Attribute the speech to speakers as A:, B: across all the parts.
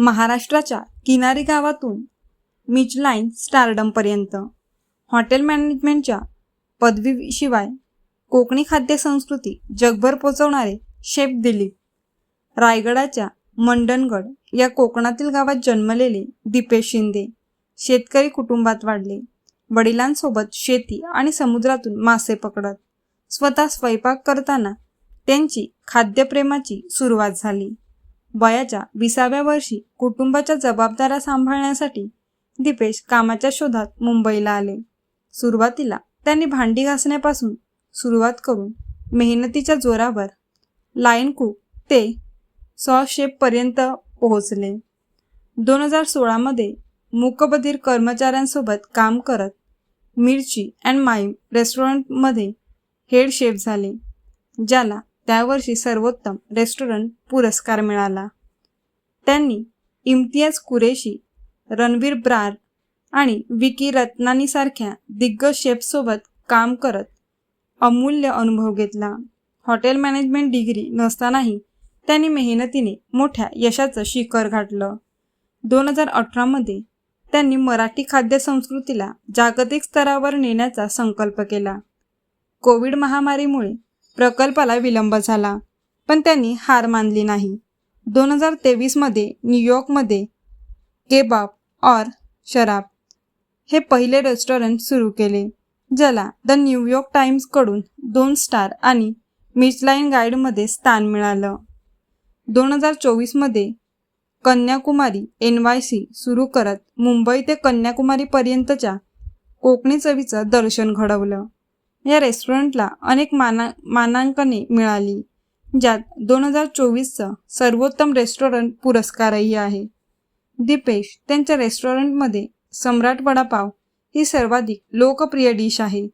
A: महाराष्ट्राच्या किनारी गावातून मिचलाईन स्टारडमपर्यंत हॉटेल मॅनेजमेंटच्या पदवीशिवाय कोकणी खाद्य संस्कृती जगभर पोचवणारे शेफ दिलीप. रायगडाच्या मंडणगड या कोकणातील गावात जन्मलेले दीपेश शिंदे शेतकरी कुटुंबात वाढले. वडिलांसोबत शेती आणि समुद्रातून मासे पकडत. स्वतः स्वयंपाक करताना त्यांची खाद्यप्रेमाची सुरुवात झाली. वयाच्या विसाव्या वर्षी कुटुंबाच्या जबाबदाऱ्या सांभाळण्यासाठी दीपेश कामाच्या शोधात मुंबईला आले. सुरुवातीला त्यांनी भांडी घासण्यापासून सुरुवात करून मेहनतीच्या जोरावर लाईन कुक ते सॉ शेपपर्यंत पोहोचले. दोन हजार सोळामध्ये मूकबधीर कर्मचाऱ्यांसोबत काम करत मिरची अँड माईम रेस्टॉरंटमध्ये हेड शेफ झाले ज्याला त्यावर्षी सर्वोत्तम रेस्टॉरंट पुरस्कार मिळाला. त्यांनी इम्तियाज कुरेशी रणवीर ब्रार आणि विकी रत्नानीसारख्या दिग्गज शेफसोबत काम करत अमूल्य अनुभव घेतला. हॉटेल मॅनेजमेंट डिग्री नसतानाही त्यांनी मेहनतीने मोठ्या यशाचं शिखर गाठलं. दोन हजार अठरामध्ये त्यांनी मराठी खाद्य संस्कृतीला जागतिक स्तरावर नेण्याचा संकल्प केला. कोविड महामारीमुळे प्रकल्पाला विलंब झाला पण त्यांनी हार मानली नाही. दोन हजार तेवीसमध्ये न्यूयॉर्कमध्ये केबाब और शराब हे पहिले रेस्टॉरंट सुरू केले ज्याला द न्यूयॉर्क टाइम्सकडून दोन स्टार आणि मिचलाईन गाईडमध्ये स्थान मिळालं. दोन हजार चोवीसमध्ये कन्याकुमारी एन वाय सी सुरू करत मुंबई ते कन्याकुमारीपर्यंतच्या कोकणी चवीचं दर्शन घडवलं. या रेस्टॉरंटला अनेक माना मानांकने मिळाली ज्यात दोन हजार चोवीसचं सर्वोत्तम रेस्टॉरंट पुरस्कारही आहे. दीपेश त्यांच्या रेस्टॉरंटमध्ये सम्राट वडापाव ही सर्वाधिक लोकप्रिय डिश आहे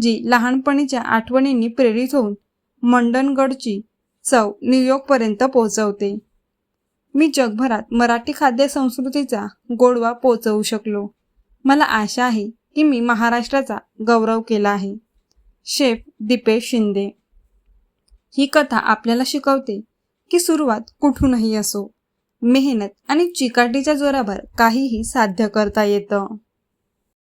A: जी लहानपणीच्या आठवणींनी प्रेरित होऊन मंडणगडची चव न्यूयॉर्कपर्यंत पोहोचवते. मी जगभरात मराठी खाद्य संस्कृतीचा गोडवा पोचवू शकलो. मला आशा आहे की मी महाराष्ट्राचा गौरव केला आहे. शेफ दीपेश शिंदे. ही कथा आपल्याला शिकवते की सुरुवात कुठूनही असो. मेहनत आणि चिकाटीच्या जोरावर काहीही साध्य करता येतं.